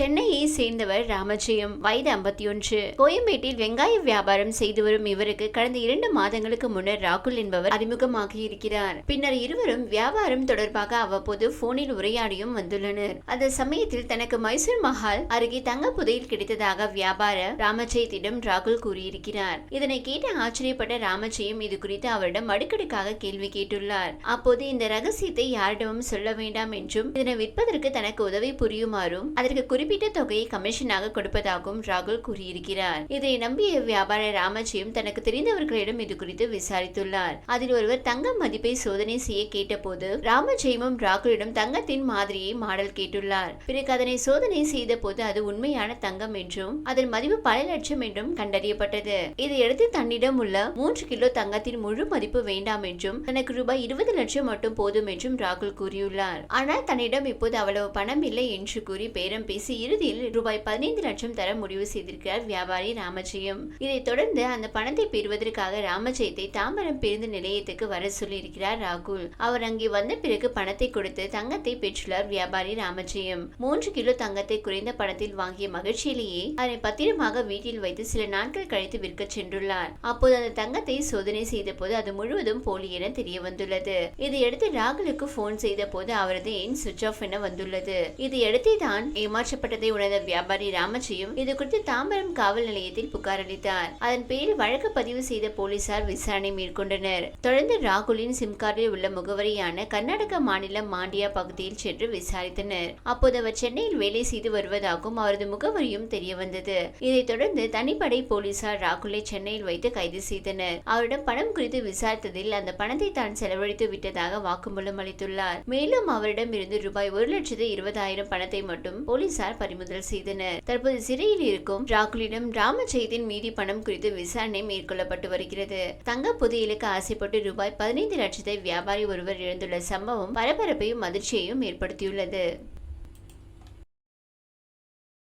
சென்னையை சேர்ந்தவர் ராமஜெயம். வயது ஐம்பத்தி ஒன்று கோயம்பேட்டில் வெங்காய வியாபாரம் செய்து வரும் இவருக்கு கடந்த இரண்டு மாதங்களுக்கு முன்னர் ராகுல் என்பவர் அறிமுகமாகி இருக்கிறார். பின்னர் இருவரும் வியாபாரம் தொடர்பாக அவ்வப்போது போனில் உரையாடியும் வந்துள்ளனர். அந்த சமயத்தில் தனக்கு மைசூர் மஹால் அருகே தங்க புதையில் கிடைத்ததாக வியாபார ராமஜெயத்திடம் ராகுல் கூறியிருக்கிறார். இதனை கேட்டு ஆச்சரியப்பட்ட ராமஜெயம் இது குறித்து அவரிடம் அடுக்கடுக்காக கேள்வி கேட்டுள்ளார். அப்போது இந்த ரகசியத்தை யாரிடமும் சொல்ல வேண்டாம் என்றும் இதனை விற்பதற்கு தனக்கு உதவி புரியுமாறும் அதற்கு குறிப்பிட்ட தொகையை கமிஷனாக கொடுப்பதாகவும் ராகுல் கூறியிருக்கிறார். இதை நம்பிய வியாபார ராமஜியும் தனக்கு தெரிந்தவர்களிடம் இது குறித்து விசாரித்துள்ளார். அதில் ஒருவர் தங்க மதிப்பை சோதனை செய்ய கேட்டபோது ராமஜெயமும் ராகுலிடம் தங்கத்தின் மாதிரியை மாடல் கேட்டுள்ளார். பிறகு அதனை சோதனை செய்த போது அது உண்மையான தங்கம் என்றும் அதன் மதிப்பு பல லட்சம் என்றும் கண்டறியப்பட்டது. இதையடுத்து தன்னிடம் உள்ள மூன்று கிலோ தங்கத்தின் முழு மதிப்பு வேண்டாம் என்றும் தனக்கு ரூபாய் இருபது லட்சம் மட்டும் போதும் என்றும் ராகுல் கூறியுள்ளார். ஆனால் தன்னிடம் இப்போது அவ்வளவு பணம் இல்லை என்று கூறி பேரம் பேசி இறுதியில் ரூபாய் பதினைந்து லட்சம் தர முடிவு செய்திருக்கிறார் வியாபாரி ராமஜெயம். இதைத் தொடர்ந்து அந்த பணத்தை பெறுவதற்காக ராமஜெயத்தை தாம்பரம் பேருந்து நிலையத்துக்கு வர சொல்லியிருக்கிறார் ராகுல். அவர் அங்கே வந்த பிறகு பணத்தை கொடுத்து தங்கத்தை பெற்றுள்ளார் வியாபாரி ராமஜெயம். மூன்று கிலோ தங்கத்தை குறைந்த பணத்தில் வாங்கிய மகிழ்ச்சியிலேயே அதனை பத்திரமாக வீட்டில் வைத்து சில நாட்கள் கழித்து விற்க சென்றுள்ளார். அப்போது அந்த தங்கத்தை சோதனை செய்த போது அது முழுவதும் போலி என தெரிய வந்துள்ளது இதையடுத்து ராகுலுக்கு போன் செய்த போது அவரது எண் சுவிட்ச் ஆஃப் என வந்துள்ளது. இதையடுத்து தான் ஏமாற்ற ஏமாற்றப்பட்டதை உணர்ந்த வியாபாரி ராமஜியும் இது குறித்து தாம்பரம் காவல் நிலையத்தில் புகார் அளித்தார். அதன் பேரில் வழக்கு பதிவு செய்த போலீசார் விசாரணை மேற்கொண்டனர். தொடர்ந்து ராகுலின் சிம் கார்டில் உள்ள முகவரியான கர்நாடக மாநிலம் மாண்டியா பகுதியில் சென்று விசாரித்தனர். அப்போது அவர் சென்னையில் வேலை செய்து வருவதாகவும் அவரது முகவரியும் தெரிய வந்தது இதைத் தொடர்ந்து தனிப்படை போலீசார் ராகுலை சென்னையில் வைத்து கைது செய்தனர். அவரிடம் பணம் குறித்து விசாரித்ததில் அந்த பணத்தை தான் செலவழித்து விட்டதாக வாக்குமூலம் அளித்துள்ளார். மேலும் அவரிடம் இருந்து ரூபாய் ஒரு லட்சத்து இருபதாயிரம் பணத்தை மட்டும் போலீசார் போலீசார் பறிமுதல் செய்தனர். தற்போது சிறையில் இருக்கும் ராகுலிடம் ராமஜெயத்தின் மீதி பணம் குறித்து விசாரணை மேற்கொள்ளப்பட்டு வருகிறது. தங்க புதையலுக்கு ஆசைப்பட்டு ரூபாய் பதினைந்து லட்சத்தை வியாபாரி ஒருவர் இழந்துள்ள சம்பவம் பரபரப்பையும் அதிர்ச்சியையும் ஏற்படுத்தியுள்ளது.